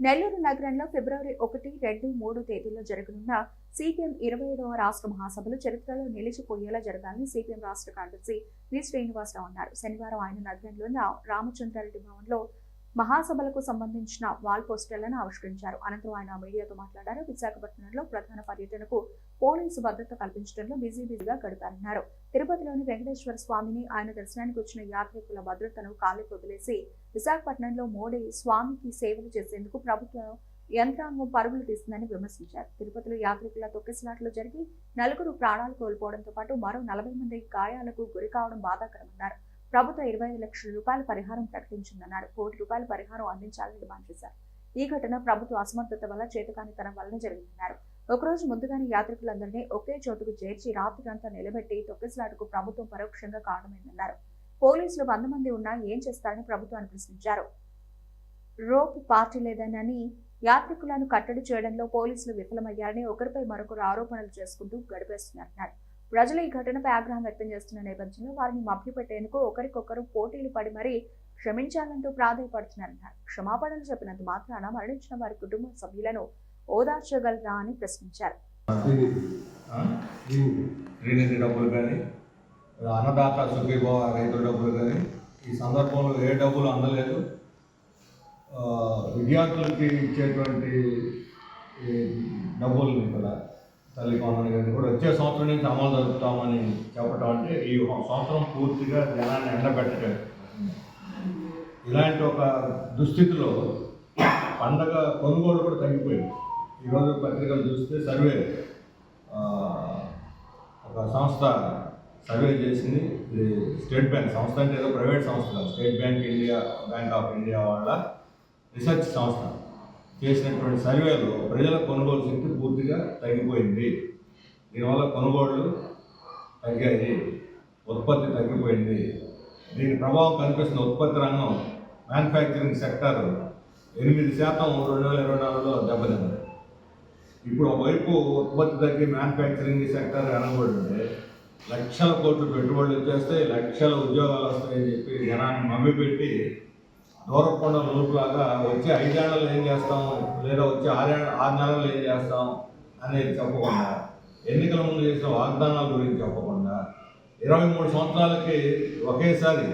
నెల్లూరు నగరంలో ఫిబ్రవరి ఒకటి రెండు మూడు తేదీల్లో జరగనున్న సిపిఎం ఇరవై ఏడవ రాష్ట్ర మహాసభలు చరిత్రలో నిలిచిపోయేలా జరగాలని సిపిఎం రాష్ట్ర కార్యదర్శి వి శ్రీనివాసరావు అన్నారు. శనివారం ఆయన నగరంలోని రామచంద్రారెడ్డి భవన్లో మహాసభలకు సంబంధించిన వాల్ పోస్టర్లను ఆవిష్కరించారు. అనంతరం ఆయన మీడియాతో మాట్లాడారు. విశాఖపట్నంలో ప్రధాన పర్యటనకు పోలీసు భద్రత కల్పించడంలో బిజీ బిజీగా గడిపారన్నారు. తిరుపతిలోని వెంకటేశ్వర స్వామిని ఆయన దర్శనానికి వచ్చిన యాత్రికుల భద్రతను కాళ్ళకు వదిలేసి విశాఖపట్నంలో మోడీ స్వామికి సేవలు చేసేందుకు ప్రభుత్వం యంత్రాంగం పరుగులు తీస్తుందని విమర్శించారు. తిరుపతిలో యాత్రికుల తొక్కిసలాట్లు జరిగి నలుగురు ప్రాణాలు కోల్పోవడంతో పాటు మరో నలభై మంది గాయాలకు గురి కావడం బాధాకరమన్నారు. ప్రభుత్వం ఇరవై ఐదు లక్షల రూపాయల పరిహారం ప్రకటించిందన్నారు కోటి రూపాయల పరిహారం అందించాలని డిమాండ్ చేశారు. ఈ ఘటన ప్రభుత్వ అసమర్థత వల్ల చేతకానితనం వలన జరిగిందన్నారు. ఒకరోజు ముందుగానే యాత్రికులందరినీ ఒకే చోటుకు చేర్చి రాత్రికంతా నిలబెట్టి తొక్కిసలాటకు ప్రభుత్వం పరోక్షంగా కారణమైందన్నారు. పోలీసులు వంద మంది ఉన్నా ఏం చేస్తారని ప్రభుత్వాన్ని ప్రశ్నించారు. రోప్ పార్టీ లేదనని యాత్రికులను కట్టడి చేయడంలో పోలీసులు విఫలమయ్యారని ఒకరిపై మరొకరు ఆరోపణలు చేసుకుంటూ గడిపేస్తున్నారన్నారు. ప్రజలు ఈ ఘటనపై ఆగ్రహం వ్యక్తం చేస్తున్న నేపథ్యంలో వారిని మభ్యపెట్టేందుకు ఒకరికొకరు పోటీలు పడి మరీ క్షమించాలంటూ ప్రాధాయపడుతున్నారన్నారు క్షమాపణలు చెప్పినంత మాత్రాన మరణించిన వారి కుటుంబ సభ్యులను ఓదార్చగలరా అని ప్రశ్నించారు. డబ్బులు కానీ అన్నదాత సుఖీభావ రైతుల డబ్బులు కానీ ఈ సందర్భంలో ఏ డబ్బులు అందలేదు విద్యార్థులకి ఇచ్చేటువంటి ఈ డబ్బుల్ని కూడా తల్లి కొనని కానీ కూడా వచ్చే సంవత్సరం నుంచి అమలు జరుపుతామని చెప్పటం అంటే ఈ సంవత్సరం పూర్తిగా జనాన్ని ఎండబెట్టడం. ఇలాంటి ఒక దుస్థితిలో పండగ కొనుగోలు కూడా తగ్గిపోయింది. ఈరోజు పత్రికలు చూస్తే సర్వే ఒక సంస్థ సర్వే చేసింది. ఇది స్టేట్ బ్యాంక్ సంస్థ అంటే ఏదో ప్రైవేట్ సంస్థ State Bank India Bank of India వాళ్ళ రీసెర్చ్ సంస్థ. చేసినటువంటి సర్వేలో ప్రజల కొనుగోలు శక్తి పూర్తిగా తగ్గిపోయింది. దీనివల్ల కొనుగోళ్ళు తగ్గాయి. ఉత్పత్తి తగ్గిపోయింది. దీని ప్రభావం కనిపిస్తున్న ఉత్పత్తి రంగం మ్యానుఫ్యాక్చరింగ్ సెక్టర్ ఎనిమిది శాతం రెండు వేల ఇరవై నాలుగులో దెబ్బతింది. ఇప్పుడు ఒకవైపు ఉత్పత్తి తగ్గి మ్యానుఫ్యాక్చరింగ్ సెక్టర్ వెనకబడి లక్షల కోట్లు పెట్టుబడులు ఇచ్చేస్తే లక్షల ఉద్యోగాలు వస్తాయని చెప్పి జనాన్ని పెట్టి దూరకుండా లోపులాగా వచ్చే ఐదేళ్ళలో ఏం చేస్తాం? లేదా వచ్చే ఆరే ఆరు నెలల్లో ఏం చేస్తాం? అనేది చెప్పకుండా ఎన్నికల ముందు చేసిన వాగ్దానాల గురించి చెప్పకుండా ఇరవై మూడు సంవత్సరాలకి ఒకేసారి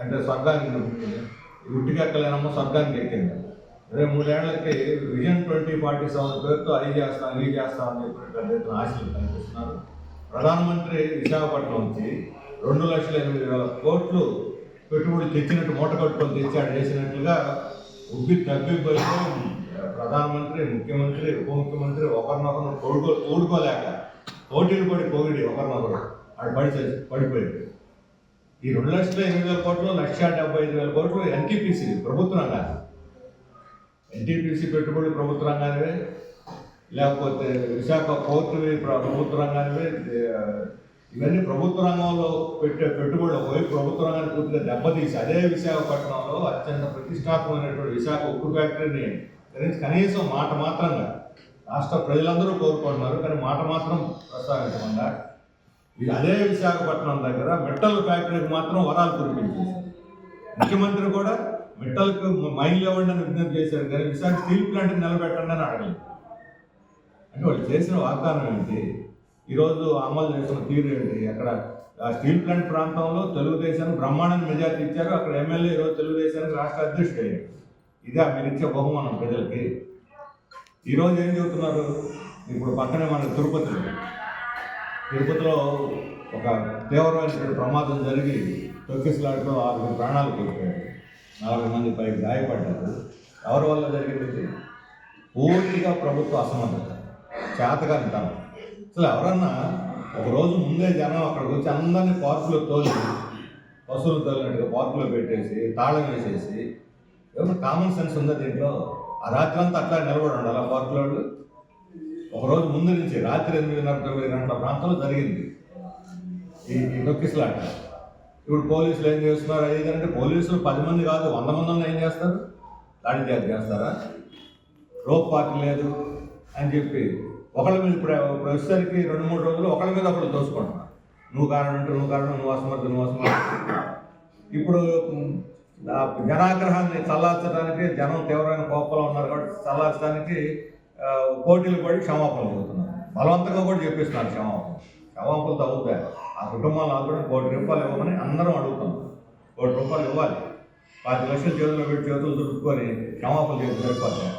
అంటే స్వర్గానికి ఉట్టికెక్కలేనమ్మో స్వర్గానికి ఎక్కింది. ఇరవై మూడేళ్ళకి విజన్ ట్వంటీ ఫార్టీ సెవెన్ పేరుతో అది చేస్తాం ఇది చేస్తాం అని చెప్పి పెద్ద ఎత్తున ఆశలు కనిపిస్తున్నారు. ప్రధానమంత్రి విశాఖపట్నం నుంచి రెండు లక్షల ఎనిమిది వేల కోట్లు పెట్టుబడి తెచ్చినట్టు మూట కట్టుకొని తెచ్చాడు చేసినట్లుగా ఉబ్బి తప్పిపోయి ప్రధానమంత్రి ముఖ్యమంత్రి ఉప ముఖ్యమంత్రి ఒకరినొకరు తోడుకో తోడుకోలేక పోటీలు పడి పోగిడి ఒకరినొకరు. ఆడు పడి పడిపోయాడు. ఈ రెండు లక్షల ఎనిమిది వేల కోట్లు లక్ష డెబ్బై ఐదు వేల కోట్లు ఎన్టీపీసీ ప్రభుత్వ రంగాలు ఎన్టీపీసీ పెట్టుబడి ప్రభుత్వ రంగానివే లేకపోతే విశాఖ పోర్టు ప్రభుత్వ రంగానివే ఇవన్నీ ప్రభుత్వ రంగంలో పెట్టే పెట్టుబడులు పోయి ప్రభుత్వ రంగాన్ని పూర్తిగా దెబ్బతీసి అదే విశాఖపట్నంలో అత్యంత ప్రతిష్టాత్మకమైనటువంటి విశాఖ ఉక్కు ఫ్యాక్టరీని గురించి కనీసం మాట మాత్రంగా రాష్ట్ర ప్రజలందరూ కోరుకుంటున్నారు కానీ మాట మాత్రం ప్రస్తావించకుండా ఇది అదే విశాఖపట్నం దగ్గర మెట్టల్ ఫ్యాక్టరీకి మాత్రం వరాలు కురిపించేశారు ముఖ్యమంత్రి కూడా మెట్టల్కి మైండ్ ఇవ్వండి అని విజ్ఞప్తి చేశారు కానీ విశాఖ స్టీల్ ప్లాంట్ని నిలబెట్టండి అని అడగలేదు. అంటే వాళ్ళు చేసిన వాగ్దానం ఏంటి? ఈరోజు అమలు చేసిన తీరు ఏంటి? అక్కడ స్టీల్ ప్లాంట్ ప్రాంతంలో తెలుగుదేశానికి బ్రహ్మాండం మెజార్టీ ఇచ్చారు. అక్కడ ఎమ్మెల్యే ఈరోజు తెలుగుదేశానికి రాష్ట్ర అధ్యక్షుడు. అయ్యారు ఇదే మీరు ఇచ్చే బహుమానం ప్రజలకి. ఈరోజు ఏం చెబుతున్నారు? ఇప్పుడు పక్కనే మన తిరుపతి. తిరుపతిలో ఒక తీవ్రమైన ప్రమాదం జరిగి తొక్కిసలాటలో ఆరుగురు ప్రాణాలు కోల్పోయారు. నలభై మంది పైకి గాయపడ్డారు. ఎవరి వల్ల జరిగింది? పూర్తిగా ప్రభుత్వ అసమర్థత. చేతగానితనం అసలు ఎవరన్నా ఒకరోజు ముందే జనం అక్కడికి వచ్చి అందరినీ పార్కులో తోలి పశువులు తోలినట్టుగా పార్కులో పెట్టేసి తాళం వేసేసి ఏమన్నా కామన్ సెన్స్ ఉందా దీంట్లో? ఆ రాత్రి అంతా అట్లా నిలబడి ఉండాలి ఆ పార్కులో ఒకరోజు ఒక రోజు ముందు నుంచి రాత్రి ఎనిమిదిన్నర తొమ్మిది గంటల ప్రాంతంలో జరిగింది. ఈ ఈ నొక్కిసలాట. ఇప్పుడు పోలీసులు ఏం చేస్తున్నారు? అది అంటే పోలీసులు పది మంది కాదు వంద మంది ఉన్న ఏం చేస్తారు? దాడి చేస్తారా రోప్ పార్టీ లేదు అని చెప్పి ఒకళ్ళ మీద ఇప్పుడు ప్రొఫెసర్కి రెండు మూడు రోజులు ఒకళ్ళ మీద ఒకళ్ళు దోసుకోవడం నువ్వు కారణం అంటే నువ్వు కారణం నువ్వు అసమర్థం నువ్వు అసమర్థం. ఇప్పుడు జనాగ్రహాన్ని చల్లార్చడానికి జనం తీవ్రమైన కోపంలో ఉన్నారు కాబట్టి చల్లార్చడానికి పోటీలు పడి క్షమాపణలు చెబుతున్నారు. బలవంతంగా కూడా చెప్పిస్తున్నారు క్షమాపణ క్షమాపణలు తగ్గుతాయి. ఆ కుటుంబాలు ఆదుకుని కోటి రూపాయలు ఇవ్వమని అందరం అడుగుతున్నారు కోటి రూపాయలు ఇవ్వాలి. పది లక్షలు చేతుల్లో పెట్టి చేతులు దుడుపుకొని క్షమాపణ చేసి సరిపోతాయి.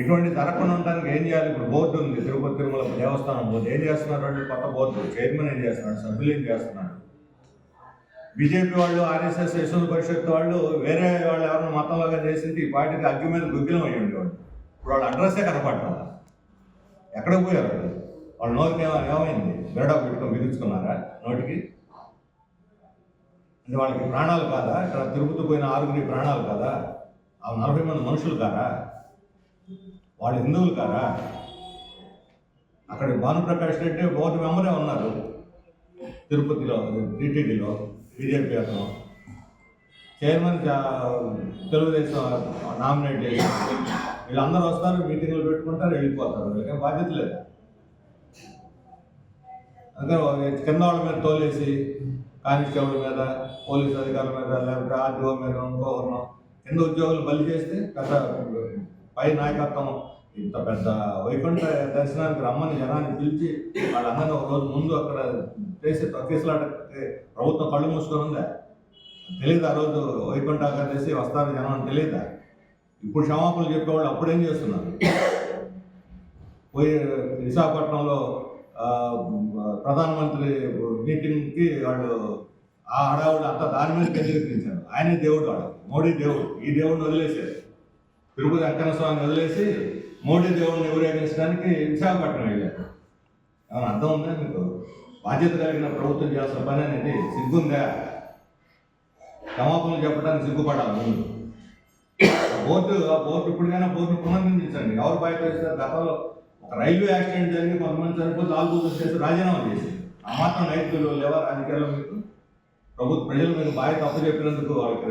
ఇటువంటి జరగకుండా ఉండడానికి ఏం చేయాలి? ఇప్పుడు బోర్డు ఉంది తిరుపతి తిరుమల దేవస్థానం బోర్డు. ఏం చేస్తున్నారు అంటే కొత్త బోర్డు. చైర్మన్ ఏం చేస్తున్నాడు సభ్యులు ఏం చేస్తున్నాడు బీజేపీ వాళ్ళు ఆర్ఎస్ఎస్ యశ్వంత పరిషత్ వాళ్ళు వేరే వాళ్ళు ఎవరైనా మతంలాగా చేసింది ఈ పార్టీకి అగ్గి మీద గుగ్గిలం అయ్యి ఉండేవాడు ఇప్పుడు వాళ్ళ అడ్రస్సే కనపడాలి ఎక్కడికి పోయారు వాళ్ళు? వాళ్ళ నోటికి ఏమైంది? బెరడా పెట్టుకొని బిగించుకున్నారా నోటికి? అంటే వాళ్ళకి ప్రాణాలు కాదా? ఇక్కడ తిరుపతి పోయిన ఆరుగురి ప్రాణాలు కాదా? ఆ నలభై మంది మనుషులు కాదా వాళ్ళు హిందువులు కారా? అక్కడ భానుప్రకాష్ రెడ్డి బోర్డు మెంబరే ఉన్నారు. తిరుపతిలో టీటీడీలో బీజేపీ అతను. చైర్మన్ తెలుగుదేశం నామినేట్ చేసి వీళ్ళందరూ వస్తారు మీటింగ్లు పెట్టుకుంటారు వెళ్ళిపోతారు. వీళ్ళకి బాధ్యత లేదా. అందుకని కింద వాళ్ళ మీద తోలేసి కానిస్టేబుల్ మీద పోలీస్ అధికారుల మీద లేకపోతే ఆర్టీఓ మీద ఇంకోవరం కింద ఉద్యోగులు బలి చేస్తే పెద్ద పై నాయకత్వం ఇంత పెద్ద వైకుంఠ దర్శనానికి రమ్మని జనాన్ని పిలిచి వాళ్ళందరినీ ఒక రోజు ముందు అక్కడ చేసి తొక్కేసలాట ప్రభుత్వం కళ్ళు మూసుకొని ఉందా? తెలియదు ఆ రోజు వైకుంఠ చేసి వస్తారు జనం అని తెలియదా ఇప్పుడు క్షమాపణలు చెప్పేవాళ్ళు అప్పుడేం చేస్తున్నారు? పోయి విశాఖపట్నంలో ప్రధానమంత్రి మీటింగ్కి వాళ్ళు ఆ హడావుడు అంతా దాని మీద కేంద్రీకరించారు ఆయనే దేవుడు వాడు మోడీ దేవుడు. ఈ దేవుడిని వదిలేశారు. తిరుపతి అక్కన స్వామిని వదిలేసి మోడీ దేవుడిని ఊరేగించడానికి విశాఖపట్నం వెళ్ళారు. ఏమైనా అర్థం ఉందా మీకు? బాధ్యత కలిగిన ప్రభుత్వం చేస్తున్న పని అనేది సిగ్గుందా? క్షమాపణలు చెప్పడానికి సిగ్గుపడాలి ముందు. బోర్డు ఆ బోర్డు ఇప్పటికైనా బోర్డు పునర్నిర్మించండి. ఎవరు బయట గతంలో ఒక రైల్వే యాక్సిడెంట్ జరిగి కొంతమంది చనిపోతే ఆల్బోజు చేసి రాజీనామా చేసి ఆ మాత్రం నైతిక విలువలు లేవా? రాజకీయాల్లో మీకు? ప్రభుత్వ ప్రజలు మీకు బాగా తప్పు చెప్పినందుకు వాళ్ళకి